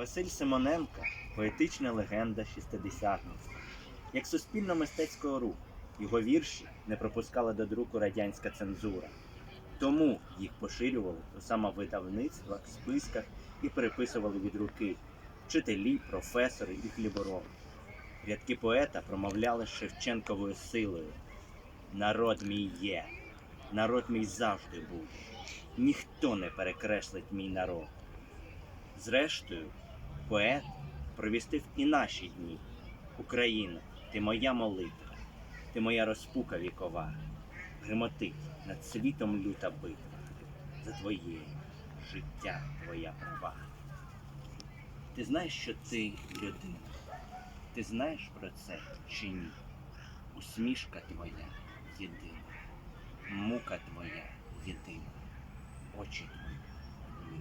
Василь Симоненко поетична легенда шістидесятництва. Як суспільно-мистецького руху, його вірші не пропускала до друку радянська цензура. Тому їх поширювали у самовидавництвах, списках і переписували від руки вчителі, професори і хлібороби. Рядки поета промовляли Шевченковою силою. Народ мій є, народ мій завжди буде. Ніхто не перекреслить мій народ. Зрештою, поет провістив і наші дні. Україно, ти моя молитва, ти моя розпука вікова. Гримотить над світом люта битва. За твоє життя, твоя права. Ти знаєш, що ти людина. Ти знаєш про це чи ні? Усмішка твоя єдина, мука твоя єдина, очі твої.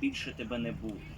Більше тебе не буде.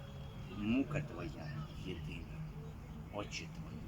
мука твоя єдина, очі твої